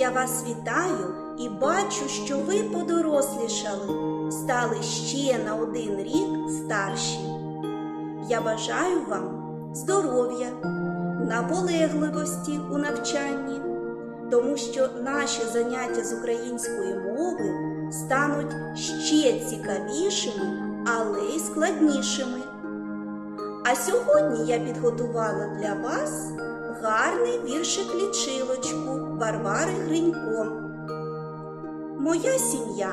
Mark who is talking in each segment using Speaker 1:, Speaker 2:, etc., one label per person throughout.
Speaker 1: я вас вітаю і бачу, що ви подорослішали, стали ще на один рік старші. Я бажаю вам здоров'я, наполегливості у навчанні, тому що наші заняття з української мови стануть ще цікавішими, але й складнішими. А сьогодні я підготувала для вас гарний віршик лічилочку Варвари Гринько. Моя сім'я.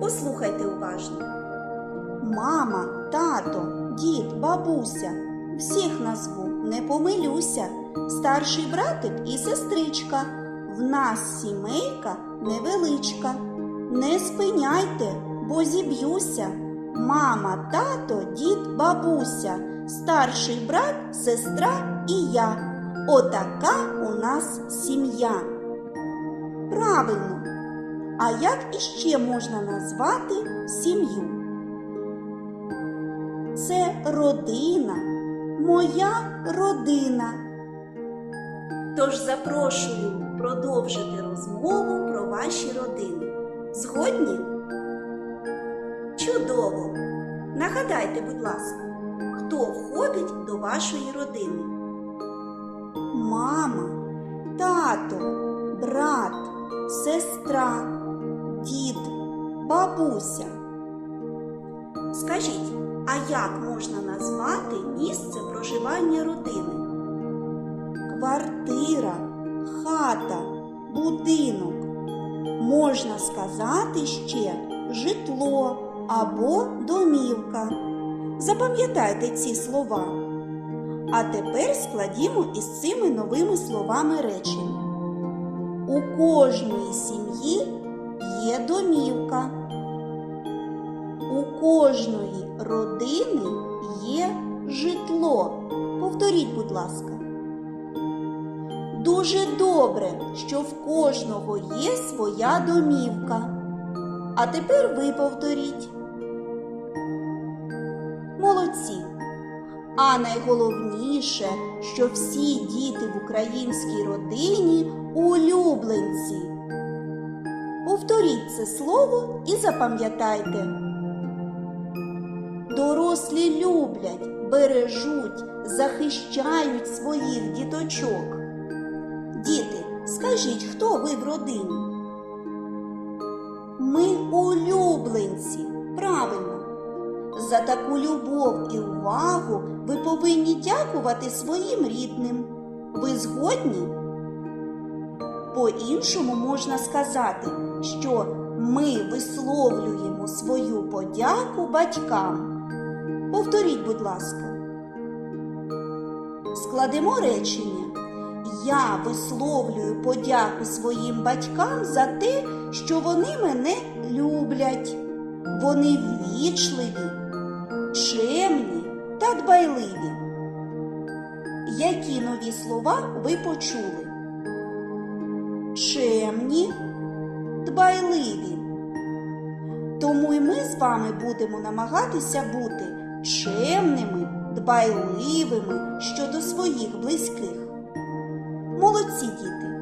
Speaker 1: Послухайте уважно. Мама, тато, дід, бабуся. Всіх назву не помилюся. Старший братик і сестричка. В нас сімейка невеличка. Не спиняйте, бо зіб'юся. Мама, тато, дід, бабуся, старший брат, сестра і я. Отака у нас сім'я. Правильно. А як іще можна назвати сім'ю? Це родина, моя родина. Тож запрошую продовжити розмову про ваші родини. Згодні? Чудово! Нагадайте, будь ласка, хто входить до вашої родини? Мама, тато, брат, сестра, дід, бабуся. Скажіть, а як можна назвати місце проживання родини? Квартира, хата, будинок. Можна сказати ще житло або домівка. Запам'ятайте ці слова. А тепер складімо із цими новими словами речення. У кожної сім'ї є домівка. У кожної родини є житло. Повторіть, будь ласка. Дуже добре, що в кожного є своя домівка. А тепер ви повторіть. Молодці. А найголовніше, що всі діти в українській родині улюбленці. Повторіть це слово і запам'ятайте. Дорослі люблять, бережуть, захищають своїх діточок. Діти, скажіть, хто ви в родині? Ми улюбленці. Правильно. За таку любов і увагу ви повинні дякувати своїм рідним. Ви згодні? По-іншому можна сказати, що ми висловлюємо свою подяку батькам. Повторіть, будь ласка. Складемо речення. Я висловлюю подяку своїм батькам за те, що вони мене люблять. Вони ввічливі, дбайливі. Які нові слова ви почули? Чемні, дбайливі. Тому і ми з вами будемо намагатися бути чемними, дбайливими щодо своїх близьких. Молодці діти.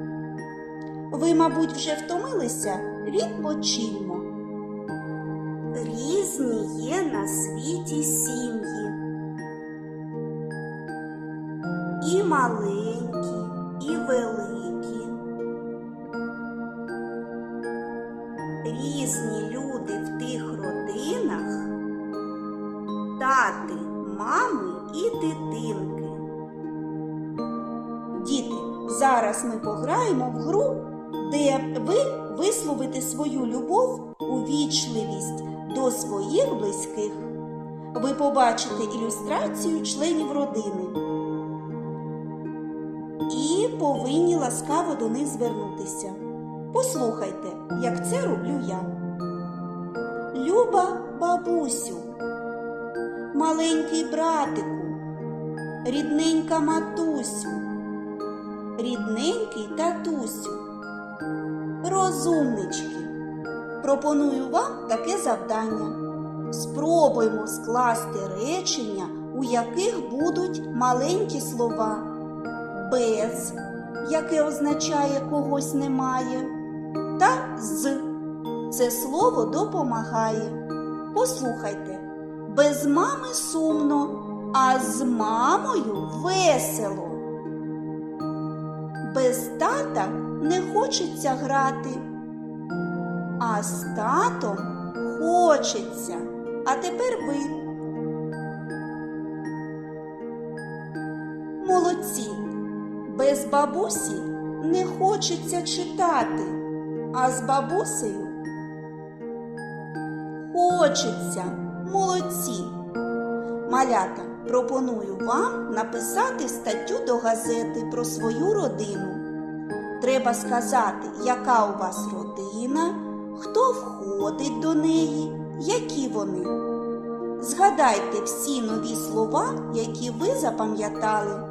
Speaker 1: Ви, мабуть, вже втомилися? Відпочиньмо. Різні є на світі сім'ї. І маленькі, і великі. Різні люди в тих родинах, тати, мами і дитинки. Діти, зараз ми пограємо в гру, де ви висловите свою любов, увічливість до своїх близьких. Ви побачите ілюстрацію членів родини повинні ласкаво до них звернутися. Послухайте, як це роблю я. Люба бабусю, маленький братику, рідненька матусю, рідненький татусю, розумнички. Пропоную вам таке завдання. Спробуймо скласти речення, у яких будуть маленькі слова без, яке означає когось немає, та з це слово допомагає. Послухайте, без мами сумно, а з мамою весело. Без тата не хочеться грати, а з татом хочеться. А тепер ви. Молодці. Без бабусі не хочеться читати, а з бабусею хочеться. Молодці. Малята, пропоную вам написати статтю до газети про свою родину. Треба сказати, яка у вас родина, хто входить до неї, які вони. Згадайте всі нові слова, які ви запам'ятали.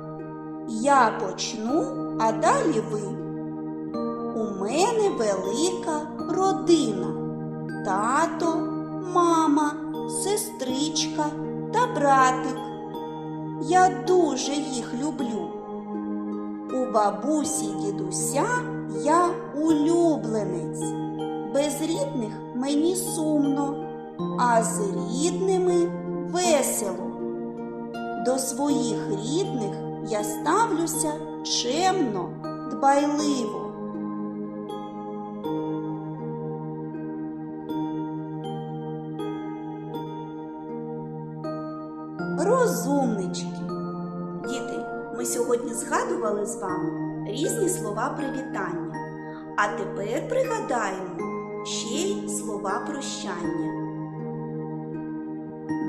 Speaker 1: Я почну, а далі ви. У мене велика родина. Тато, мама, сестричка та братик. Я дуже їх люблю. У бабусі дідуся я улюбленець. Без рідних мені сумно, а з рідними весело. До своїх рідних я ставлюся чемно, дбайливо. Розумнички. Діти, ми сьогодні згадували з вами різні слова привітання. А тепер пригадаємо ще й слова прощання.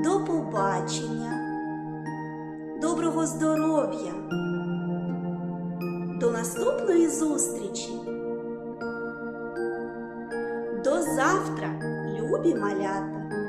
Speaker 1: До побачення, доброго здоров'я, до наступної зустрічі. До завтра, любі малята!